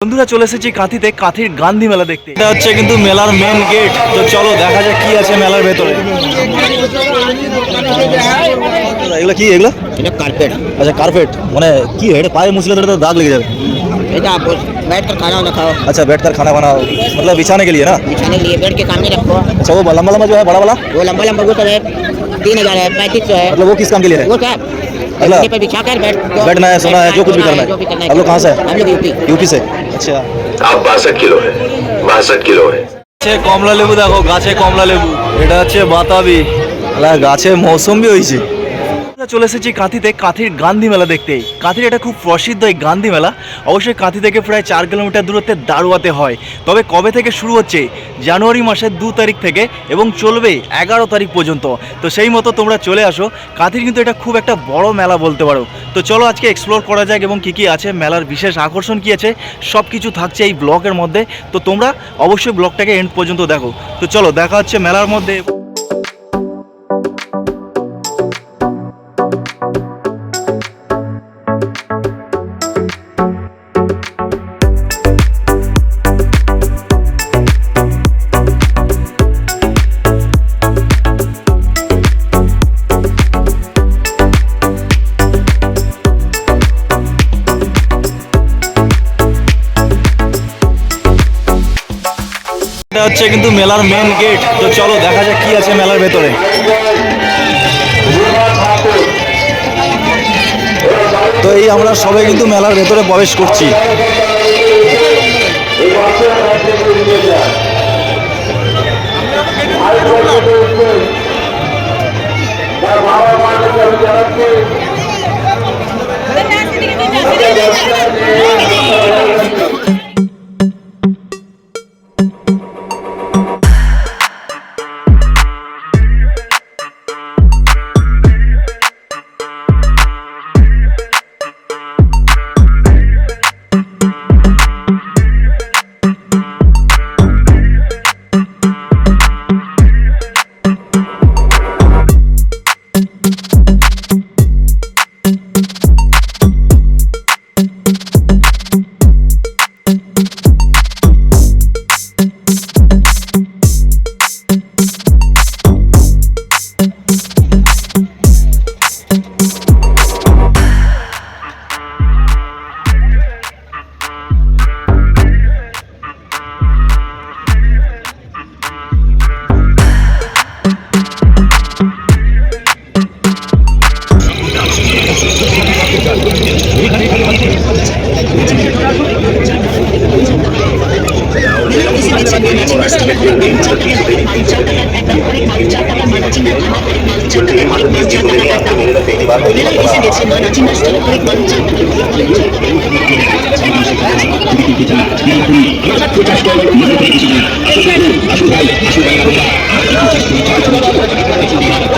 বন্ধুরা চলে এসেছি কাঁথিতে কাঁথির গান্ধী মেলা দেখতে এটা হচ্ছে কিন্তু মেলার মেন গেট তো চলো দেখা যাক কি আছে মেলার ভেতরে এগুলো কি এগুলো এটা কার্পেট আচ্ছা কার্পেট মানে কি এটা পায়ে মুছলে তো দাগ লেগে যাবে এটা आप बैठ कर खाना वाना खाओ अच्छा बैठ कर खाना बनाओ मतलब बिछाने के लिए ना बिछाने के लिए बेड के सामने रखो अच्छा वो लंबा लंबा जो है बड़ा वाला वो लंबा लंबा वो सब है तीन हजार है पैंतीस सौ है मतलब वो किस काम के लिए है वो सब अगला। इसी पे बिछा कर बैठ बैठना है सोना है जो कुछ भी करना जो भी करना है है हम लोग कहाँ से हम लोग यूपी यूपी से আচ্ছা। কিলো কিলো কমলা লেবু দেখো গাছে কমলা লেবু। এটা হচ্ছে বাতাবি। গাছে মৌসুমি হয়েছে চলে এসেছি কাঁথিতে, কাঁথির গান্ধী মেলা দেখতে। কাঁথির এটা খুব প্রসিদ্ধ এই গান্ধী মেলা। অবশ্যই কাঁথি থেকে প্রায় চার কিলোমিটার দূরত্বে দারুয়াতে হয়। তবে কবে থেকে শুরু হচ্ছে? জানুয়ারি মাসের দু তারিখ থেকে এবং চলবে এগারো তারিখ পর্যন্ত। তো সেই মতো তোমরা চলে আসো। কাঁথির কিন্তু এটা খুব একটা বড় মেলা বলতে পারো। তো চলো আজকে এক্সপ্লোর করা যাক এবং কী কী আছে। মেলার বিশেষ আকর্ষণ কী আছে? সব কিছু থাকছে এই ব্লগের মধ্যে। তো তোমরা অবশ্যই ব্লগটাকে এন্ড পর্যন্ত দেখো। তো চলো, দেখা হচ্ছে মেলার মধ্যে। হচ্ছে কিন্তু মেলার মেন গেট তো চলো দেখা যাক কি আছে মেলার ভেতরে। তো এই আমরা সবাই কিন্তু মেলার ভেতরে প্রবেশ করছি। ও ভাই আরে এত দেখলে যে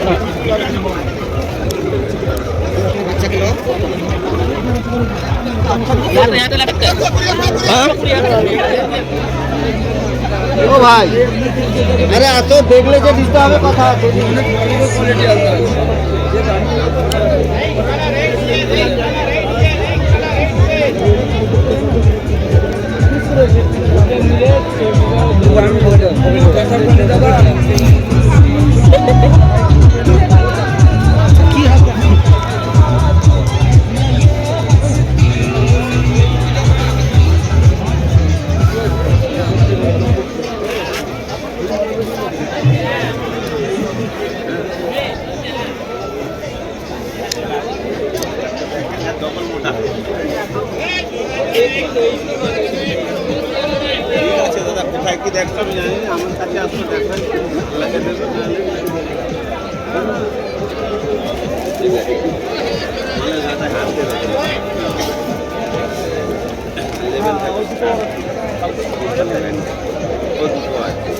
না। আমার কাছে আসো দেখবেন লাগে দেবে নাহলে মানে দাদা হাত দেবে। লেভেল থাকে। ও দুটো আছে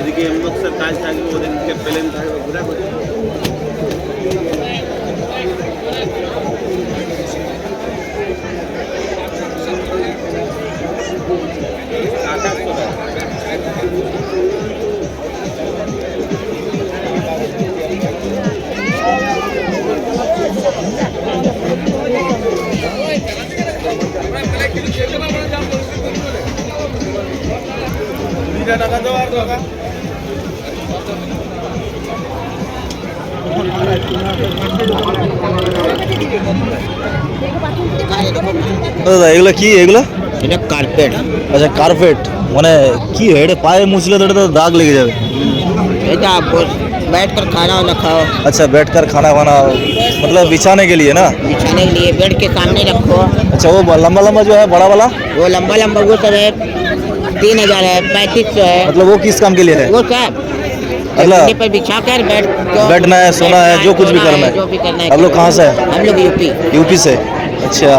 এদিকে এমবক্সের কাজ থাকবে ওদিকে প্লেন থাকবে ঘুরে ঘুরে দাদা এগুলো কি এগুলো এটা কার্পেট আচ্ছা কার্পেট মানে কি হয় এটা পায়ে মুছলে তো এটা তো দাগ লেগে যাবে এটা आप बैठ कर खाना वाना खाओ अच्छा बैठ कर खाना वाना मतलब बिछाने के लिए ना बिछाने के लिए बेड के सामने रखो अच्छा वो लंबा लंबा जो है बड़ा वाला वो लंबा लंबा वो सब है तीन हजार है पैंतीस सौ है मतलब वो किस काम के लिए है वो सब अगला- जमीन पर बिछा कर बैठ को बैठना है सोना है जो कुछ भी सोना करना जो भी करना है है आप लोग कहाँ से है हम लोग यूपी यूपी से अच्छा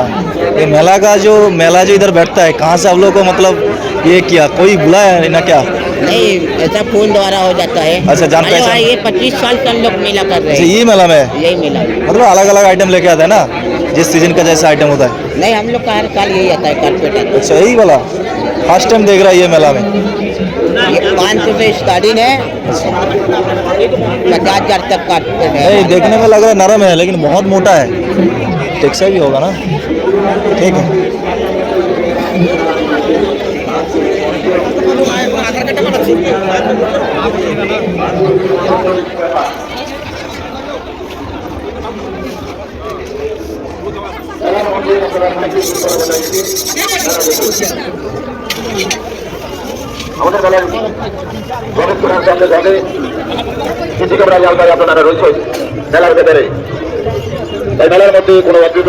ये मेला का जो मेला जो इधर बैठता है कहाँ से आप लोग को मतलब ये किया? कोई बुलाया है ना क्या? नहीं ऐसा फ़ोन द्वारा हो जाता है। अच्छा, जान पहचान। ये पच्चीस साल से हम लोग मेला कर रहे अच्छा हैं। ये मेला में? यही मेला। मतलब अलग अलग आइटम लेके आता है ना? जिस सीज़न का जैसा आइटम होता है। नहीं हम लोग का हर साल यही आता है कारपेट अच्छा यही वाला? फ़र्स्ट टाइम देख रहा है ये मेला में? ये पाँच सौ से स्टार्टिंग है। पचास हज़ार तक कारपेट है। नहीं देखने में लग रहा है नरम है लेकिन बहुत मोटा है। टेक्सचर भी होगा ना ठीक है আমাদের মেলার গণেশ পুরাণ সামনে ঘটে কিছু ক্যামেরা জালকায় আপনারা রয়েছে মেলার ভেতরে তাই মেলার মধ্যে কোনো অদ্ভুত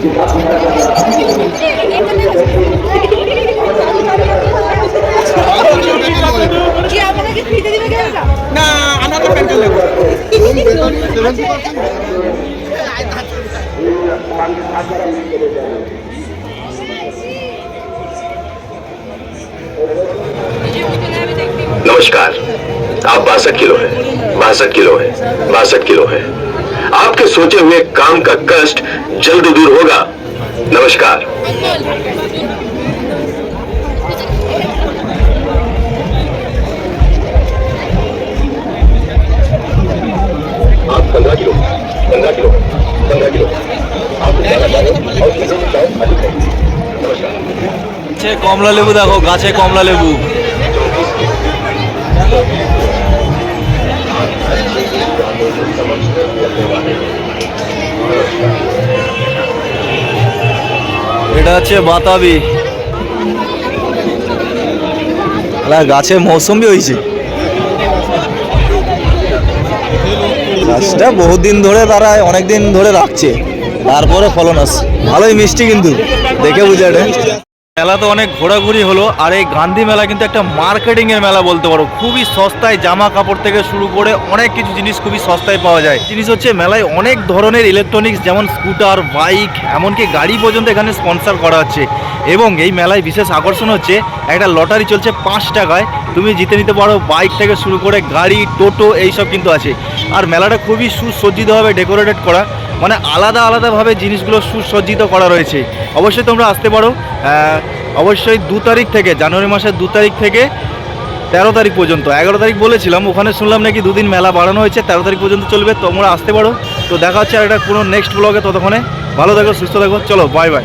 কি नमस्कार। आप बासठ किलो हैं। बासठ किलो है। बासठ किलो है। आपके सोचे हुए काम का कष्ट जल्द दूर होगा। नमस्कार। কমলা লেবু দেখো, গাছে কমলা লেবু। এটা হচ্ছে বাতাবি। গাছে মৌসুম্বি হয়েছে। গাছটা বহুদিন ধরে তারা অনেকদিন ধরে রাখছে। তারপরে ফলন আসছে। ভালোই মিষ্টি কিন্তু, দেখে বুঝে মেলা তো অনেক ঘোরাঘুরি হলো, আর এই গান্ধী মেলা কিন্তু একটা মার্কেটিং এর মেলা বলতে পারো। খুবই সস্তায় জামা কাপড় থেকে শুরু করে অনেক কিছু জিনিস খুবই সস্তায় পাওয়া যায়। জিনিস হচ্ছে মেলায় অনেক ধরনের ইলেকট্রনিক্স যেমন স্কুটার বাইক এমনকি গাড়ি পর্যন্ত এখানে স্পন্সর করা হচ্ছে। এবং এই মেলায় বিশেষ আকর্ষণ হচ্ছে, একটা লটারি চলছে পাঁচ টাকায়। তুমি জিতে নিতে পারো বাইক থেকে শুরু করে গাড়ি, টোটো, এইসব কিন্তু আছে। আর মেলাটা খুবই সুসজ্জিতভাবে ডেকোরেটেড করা। মানে আলাদা আলাদাভাবে জিনিসগুলো সুসজ্জিত করা রয়েছে। অবশ্যই তোমরা আসতে পারো। অবশ্যই দু তারিখ থেকে, জানুয়ারি মাসের দু তারিখ থেকে তেরো তারিখ পর্যন্ত, এগারো তারিখ বলেছিলাম, ওখানে শুনলাম নাকি দুদিন মেলা বাড়ানো হয়েছে, তেরো তারিখ পর্যন্ত চলবে, তোমরা আসতে পারো। তো দেখা হচ্ছে আর একটা কোনো নেক্সট ব্লগে ততক্ষণে। ভালো থাকো, সুস্থ থাকো, চলো বাই বাই